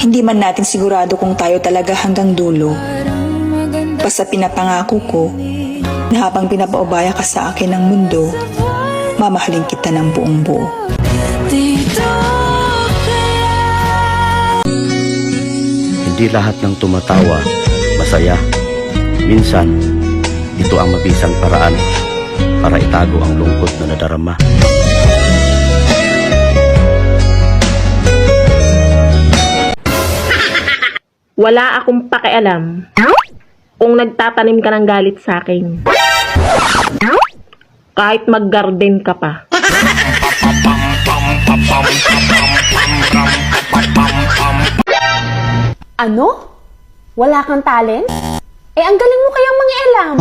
Hindi man natin sigurado kung tayo talaga hanggang dulo. Basta pinapangako ko na habang pinapaubaya ka sa akin ng mundo, mamahalin kita ng buong buo. Hindi lahat ng tumatawa, masaya. Minsan, ito ang mabisang paraan para itago ang lungkot na nadarama. Wala akong pakialam kung nagtatanim ka ng galit sa akin. Kahit mag-garden ka pa. Ano? Wala kang talent? Eh, ang galing mo kayang mangialam.